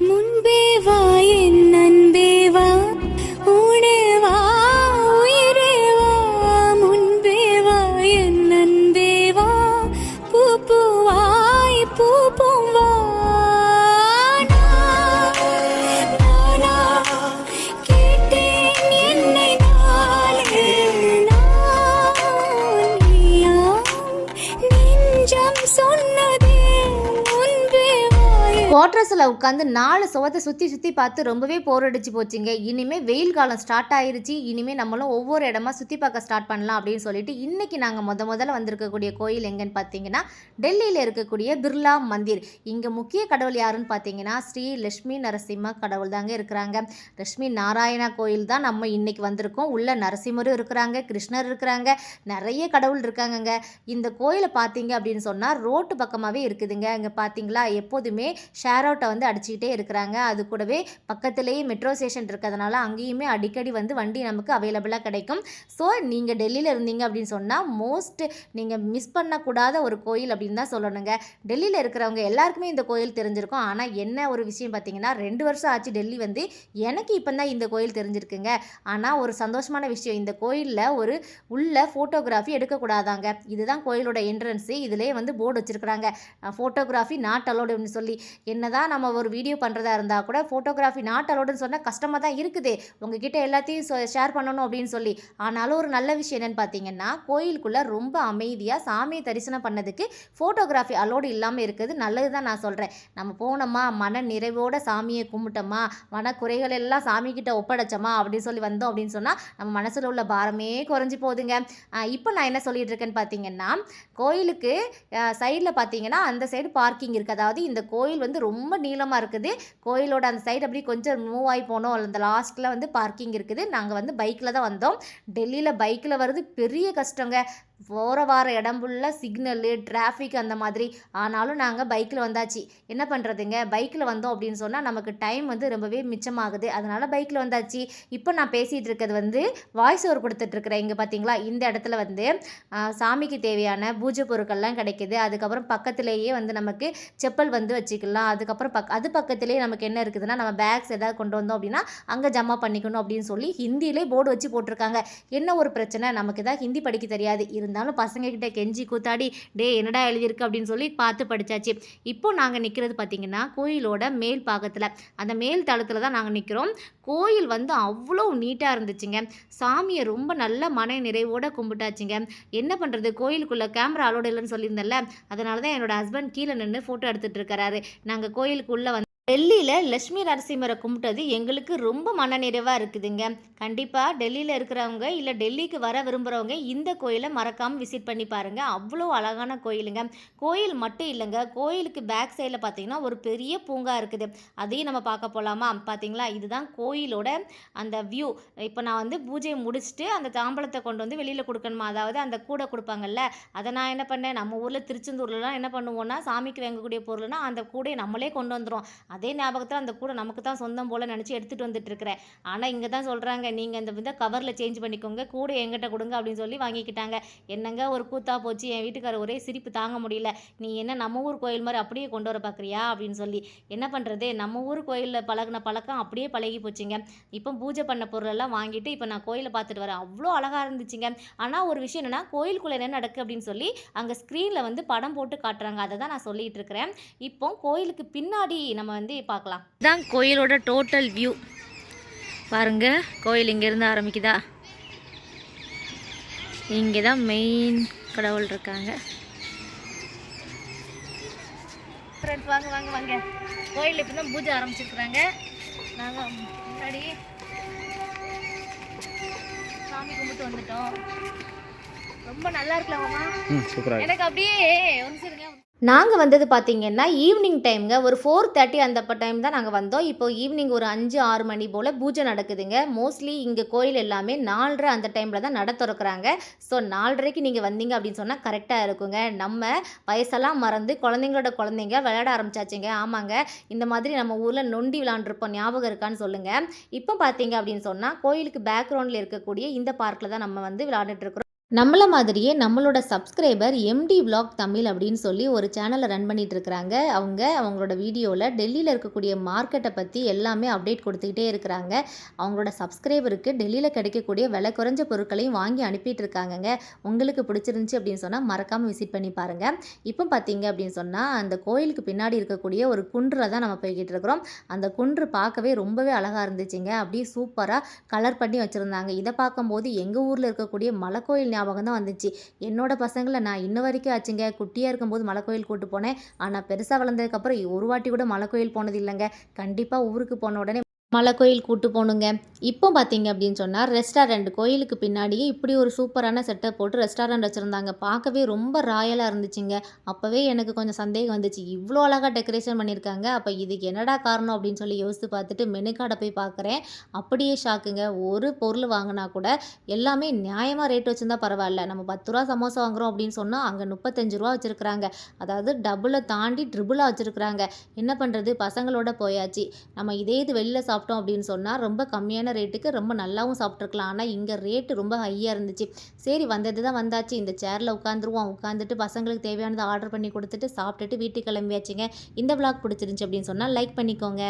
Moon குவார்டர்ஸில் உட்காந்து நாலு சுவத்தை சுற்றி சுற்றி பார்த்து ரொம்பவே போர் அடிச்சு போச்சுங்க. இனிமேல் வெயில் காலம் ஸ்டார்ட் ஆயிருச்சு. இனிமேல் நம்மளும் ஒவ்வொரு இடமா சுற்றி பார்க்க ஸ்டார்ட் பண்ணலாம் அப்படின்னு சொல்லிட்டு இன்றைக்கி நாங்கள் முத முதல்ல வந்திருக்கக்கூடிய கோயில் எங்கன்னு பார்த்தீங்கன்னா டெல்லியில் இருக்கக்கூடிய பிர்லா மந்திர். இங்கே முக்கிய கடவுள் யாருன்னு பார்த்தீங்கன்னா ஸ்ரீ லட்சுமி நரசிம்ம கடவுள் தாங்க இருக்கிறாங்க. லட்சுமி நாராயணா கோயில் தான் நம்ம இன்னைக்கு வந்திருக்கோம். உள்ள நரசிம்மரும் இருக்கிறாங்க கிருஷ்ணர் இருக்கிறாங்க நிறைய கடவுள் இருக்காங்கங்க. இந்த கோயிலை பார்த்தீங்க அப்படின்னு சொன்னால் ரோட்டு பக்கமாகவே இருக்குதுங்க. இங்கே பார்த்தீங்களா? எப்போதுமே ஷேர் அவுட்டை வந்து அடிச்சுக்கிட்டே இருக்கிறாங்க. அது கூடவே பக்கத்துலேயே மெட்ரோ ஸ்டேஷன் இருக்கிறதுனால அங்கேயுமே அடிக்கடி வந்து வண்டி நமக்கு அவைலபிளாக கிடைக்கும். ஸோ நீங்கள் டெல்லியில் இருந்தீங்க அப்படின்னு சொன்னால் மோஸ்ட் நீங்கள் மிஸ் பண்ணக்கூடாத ஒரு கோயில் அப்படின்னு தான் சொல்லணுங்க. டெல்லியில் இருக்கிறவங்க எல்லாருக்குமே இந்த கோயில் தெரிஞ்சிருக்கும். ஆனால் என்ன ஒரு விஷயம் பார்த்தீங்கன்னா ரெண்டு வருஷம் ஆச்சு டெல்லி வந்து எனக்கு இப்போ தான் இந்த கோயில் தெரிஞ்சிருக்குங்க. ஆனால் ஒரு சந்தோஷமான விஷயம் இந்த கோயிலில் ஒரு உள்ள ஃபோட்டோகிராஃபி எடுக்கக்கூடாதாங்க. இதுதான் கோயிலோட என்ட்ரன்ஸு இதுலேயே வந்து போர்டு வச்சுருக்குறாங்க. ஃபோட்டோகிராஃபி நாட் அலோடு அப்படின்னு சொல்லி. என்னதான் நம்ம ஒரு வீடியோ பண்ணுறதா இருந்தால் கூட ஃபோட்டோகிராஃபி நாட் அலோடுன்னு சொன்னால் கஷ்டமாக தான் இருக்குது. உங்ககிட்ட எல்லாத்தையும் ஷேர் பண்ணணும் அப்படின்னு சொல்லி. ஆனாலும் ஒரு நல்ல விஷயம் என்னென்னு பார்த்தீங்கன்னா கோயிலுக்குள்ளே ரொம்ப அமைதியாக சாமியை தரிசனம் பண்ணதுக்கு ஃபோட்டோகிராஃபி அலோடு இல்லாமல் இருக்குது நல்லது தான் நான் சொல்கிறேன் நம்ம போனோமா மன நிறைவோட சாமியை கும்பிட்டோமா மன குறைகள் எல்லாம் சாமிக்கிட்ட ஒப்படைச்சோமா அப்படின்னு சொல்லி வந்தோம் அப்படின்னு சொன்னால் நம்ம மனசில் உள்ள பாரமே குறைஞ்சி போகுதுங்க. இப்போ நான் என்ன சொல்லிட்டு இருக்கேன்னு பார்த்தீங்கன்னா கோயிலுக்கு சைடில் பார்த்தீங்கன்னா அந்த சைடு பார்க்கிங் இருக்குது அதாவது இந்த கோயில் வந்து ரொம்ப நீளமாக இருக்குது. கோயிலோட அந்த சைடு அப்படியே கொஞ்சம் மூவ் ஆகி போனோம். அந்த லாஸ்ட்டில் வந்து பார்க்கிங் இருக்குது. நாங்கள் வந்து பைக்கில் தான் வந்தோம். டெல்லியில் பைக்கில் வர்றது பெரிய கஷ்டங்க. போகிற வார இடம் ஃபுல்லாக சிக்னலு டிராஃபிக் அந்த மாதிரி. ஆனாலும் நாங்கள் பைக்கில் வந்தாச்சு. என்ன பண்ணுறதுங்க பைக்கில் வந்தோம் அப்படின்னு சொன்னால் நமக்கு டைம் வந்து ரொம்பவே மிச்சமாகுது. அதனால் பைக்கில் வந்தாச்சு. இப்போ நான் பேசிகிட்டு இருக்கிறது வந்து வாய்ஸ் ஓவர் கொடுத்துட்ருக்குறேன் இங்கே பார்த்தீங்களா இந்த இடத்துல வந்து சாமிக்கு தேவையான பூஜை பொருட்கள்லாம் கிடைக்கிது. அதுக்கப்புறம் பக்கத்துலேயே வந்து நமக்கு செப்பல் வந்து வச்சுக்கலாம். அதுக்கப்புறம் பக் அது பக்கத்துலேயே நமக்கு என்ன இருக்குதுன்னா நம்ம பேக்ஸ் ஏதாவது கொண்டு வந்தோம் அப்படின்னா அங்கே ஜமா பண்ணிக்கணும் அப்படின்னு சொல்லி ஹிந்தியிலே போர்டு வச்சு போட்டிருக்காங்க. என்ன ஒரு பிரச்சனை? நமக்கு தான் ஹிந்தி படிக்க தெரியாது. இருந்து இருந்தாலும் பசங்கக்கிட்ட கெஞ்சி கூத்தாடி டே என்னடா எழுதியிருக்கு? அப்படின்னு சொல்லி பார்த்து படித்தாச்சு இப்போ நாங்கள் நிற்கிறது பார்த்தீங்கன்னா கோயிலோட மேல் பாகத்தில். அந்த மேல் தளத்தில் தான் நாங்கள் நிற்கிறோம் கோயில் வந்து அவ்வளோ நீட்டாக இருந்துச்சுங்க. சாமியை ரொம்ப நல்ல மன நிறைவோட கும்பிட்டாச்சுங்க. என்ன பண்ணுறது கோயிலுக்குள்ளே கேமரா அலோடு இல்லைன்னு சொல்லியிருந்தேன்ல. அதனால தான் என்னோட ஹஸ்பண்ட் கீழே நின்று ஃபோட்டோ எடுத்துகிட்டு இருக்கிறாரு நாங்கள் கோயிலுக்குள்ளே வந்து டெல்லியில் லட்சுமி நரசிம்மரை கும்பிட்டது எங்களுக்கு ரொம்ப மனநிறைவாக இருக்குதுங்க. கண்டிப்பாக டெல்லியில் இருக்கிறவங்க இல்லை டெல்லிக்கு வர விரும்புகிறவங்க இந்த கோயிலை மறக்காமல் விசிட் பண்ணி பாருங்கள் அவ்வளோ அழகான கோயிலுங்க. கோயில் மட்டும் இல்லைங்க. கோயிலுக்கு பேக் சைடில் பார்த்தீங்கன்னா ஒரு பெரிய பூங்கா இருக்குது. அதையும் நம்ம பார்க்க போகலாமா பார்த்தீங்களா இதுதான் கோயிலோட அந்த வியூ இப்போ நான் வந்து பூஜையை முடிச்சுட்டு அந்த தாம்பழத்தை கொண்டு வந்து வெளியில் கொடுக்கணுமா? அதாவது அந்த கூடை கொடுப்பாங்கல்ல அதை நான் என்ன பண்ணேன்? நம்ம ஊரில் திருச்செந்தூர்லலாம் என்ன பண்ணுவோன்னா சாமிக்கு வாங்கக்கூடிய பொருள்னா அந்த கூடையை நம்மளே கொண்டு வந்துடும் அதே ஞாபகத்தில் அந்த கூடை நமக்கு தான் சொந்தம் போல் நினச்சி எடுத்துகிட்டு வந்துட்டுருக்கிறேன். ஆனால் இங்கே தான் சொல்கிறாங்க நீங்கள் இந்த இந்த கவரில் சேஞ்ச் பண்ணிக்கோங்க கூட எங்கிட்ட கொடுங்க அப்படின்னு சொல்லி வாங்கிக்கிட்டாங்க. என்னங்க ஒரு கூத்தா போச்சு என் வீட்டுக்காரர் ஒரே சிரிப்பு தாங்க முடியல. நீ என்ன நம்ம ஊர் கோயில் மாதிரி அப்படியே கொண்டு வர பார்க்குறியா அப்படின்னு சொல்லி. என்ன பண்ணுறது நம்ம ஊர் கோயிலில் பழகுன பழக்கம் அப்படியே பழகி போச்சுங்க. இப்போ பூஜை பண்ண பொருளெல்லாம் வாங்கிட்டு இப்போ நான் கோயிலை பார்த்துட்டு வரேன். அவ்வளோ அழகாக இருந்துச்சுங்க. ஆனால் ஒரு விஷயம் என்னென்னா கோயிலுக்குள்ளே என்ன நடக்கு அப்படின்னு சொல்லி அங்கே ஸ்க்ரீனில் வந்து படம் போட்டு காட்டுறாங்க. அதை தான் நான் சொல்லிகிட்டு இருக்கிறேன். இப்போ கோயிலுக்கு பின்னாடி நம்ம வந்து பார்க்கலாம். இதுதான் கோயிலோட டோட்டல் வியூ பாருங்க கோயில் இங்கேருந்து ஆரம்பிக்குதா? இங்கே தான் மெயின் கடவுள் இருக்காங்க. ஃப்ரெண்ட்ஸ் வாங்க வாங்க வாங்க. கோயில் இப்போ தான் பூஜை ஆரம்பிச்சிருக்கிறாங்க. நாங்கள் முன்னாடி சாமி கும்பிட்டு வந்துட்டோம். ரொம்ப நல்லா இருக்கலாமா எனக்கு அப்படியே இருங்க. நாங்கள் வந்தது பார்த்தீங்கன்னா ஈவினிங் டைம்ங்க ஒரு ஃபோர் தேர்ட்டி அந்த டைம் தான் நாங்கள் வந்தோம். இப்போ ஈவினிங் ஒரு அஞ்சு ஆறு மணி போல் பூஜை நடக்குதுங்க. மோஸ்ட்லி இங்கே கோயில் எல்லாமே நாலரை அந்த டைமில் தான் நட திறக்கிறாங்க. ஸோ நாலரைக்கு நீங்கள் வந்தீங்க அப்படின்னு சொன்னால் கரெக்டாக இருக்குங்க. நம்ம வயசெல்லாம் மறந்து குழந்தைங்களோட குழந்தைங்க விளையாட ஆரம்பிச்சாச்சுங்க. ஆமாங்க. இந்த மாதிரி நம்ம ஊரில் நொண்டி விளாண்டுருப்போம். ஞாபகம் இருக்கான்னு சொல்லுங்கள் இப்போ பார்த்தீங்க அப்படின்னு சொன்னால் கோயிலுக்கு பேக்ரவுண்டில் இருக்கக்கூடிய இந்த பார்க்கில் தான் நம்ம வந்து விளையாண்டுட்டு இருக்கிறோம். நம்மள மாதிரியே நம்மளோட சப்ஸ்கிரைபர் எம்டி vlog தமிழ் அப்படின்னு சொல்லி ஒரு சேனலை ரன் பண்ணிட்டு இருக்கிறாங்க. அவங்க அவங்களோட வீடியோவில் டெல்லியில் இருக்கக்கூடிய மார்க்கெட்டை பற்றி எல்லாமே அப்டேட் கொடுத்துக்கிட்டே இருக்கிறாங்க. அவங்களோட சப்ஸ்கிரைபருக்கு டெல்லியில் கிடைக்கக்கூடிய விலை குறைஞ்ச பொருட்களையும் வாங்கி அனுப்பிட்டு இருக்காங்கங்க. உங்களுக்கு பிடிச்சிருந்துச்சி அப்படின்னு சொன்னால் மறக்காமல் விசிட் பண்ணி பாருங்கள் இப்போ பார்த்தீங்க அப்படின்னு சொன்னால் அந்த கோயிலுக்கு பின்னாடி இருக்கக்கூடிய ஒரு குன்றில் தான் நம்ம போய்கிட்டு இருக்கிறோம். அந்த குன்று பார்க்கவே ரொம்பவே அழகாக இருந்துச்சுங்க. அப்படியே சூப்பராக கலர் பண்ணி வச்சுருந்தாங்க. இதை பார்க்கும்போது எங்கள் ஊரில் இருக்கக்கூடிய மலைக்கோயில் ஞாபகம் தான் வந்துச்சு. என்னோட பசங்களை நான் இன்ன வரைக்கும் ஆச்சுங்க. குட்டியாக இருக்கும்போது மலைக்கோயில் கூட்டு போனேன். ஆனால் பெருசாக வளர்ந்ததுக்கப்புறம் ஒரு வாட்டி கூட மலைக்கோயில் போனது இல்லைங்க. கண்டிப்பாக ஊருக்கு போன உடனே மலைக்கோயில் கூட்டு போகணுங்க. இப்போ பார்த்தீங்க அப்படின்னு சொன்னால் ரெஸ்டாரண்ட் கோயிலுக்கு பின்னாடியே இப்படி ஒரு சூப்பரான செட்டப் போட்டு ரெஸ்டாரண்ட் வச்சுருந்தாங்க. பார்க்கவே ரொம்ப ராயலாக இருந்துச்சுங்க. அப்போவே எனக்கு கொஞ்சம் சந்தேகம் வந்துச்சு. இவ்வளோ அழகாக டெக்கரேஷன் பண்ணியிருக்காங்க. அப்போ இதுக்கு என்னடா காரணம் அப்படின்னு சொல்லி யோசித்து பார்த்துட்டு மெனு கார்டை போய் பார்க்குறேன். அப்படியே ஷாக்குங்க ஒரு பொருள் வாங்கினா கூட எல்லாமே நியாயமாக ரேட் வச்சுருந்தா பரவாயில்ல. நம்ம பத்து ரூபா சமோசா வாங்குறோம் அப்படின்னு சொன்னால் அங்கே முப்பத்தஞ்சு ரூபா வச்சுருக்குறாங்க. அதாவது டபுளை தாண்டி ட்ரிபிளாக வச்சுருக்குறாங்க. என்ன பண்ணுறது பசங்களோட போயாச்சு. நம்ம இதே இது வெளியில் சாப்பிட்டோம் அப்படின்னு சொன்னால் ரொம்ப கம்மியான ரேட்டுக்கு ரொம்ப நல்லாவும் சாப்பிட்ருக்கலாம் ஆனால் இங்கே ரேட்டு ரொம்ப ஹையாக இருந்துச்சு. சரி வந்தது தான் வந்தாச்சு. இந்த சேரில் உட்காந்துருவோம். உட்காந்துட்டு பசங்களுக்கு தேவையானதை ஆர்டர் பண்ணி கொடுத்துட்டு சாப்பிட்டுட்டு வீட்டுக்கு கிளம்பியாச்சுங்க. இந்த விளாக் பிடிச்சிருந்துச்சி அப்படின்னு சொன்னால் லைக் பண்ணிக்கோங்க.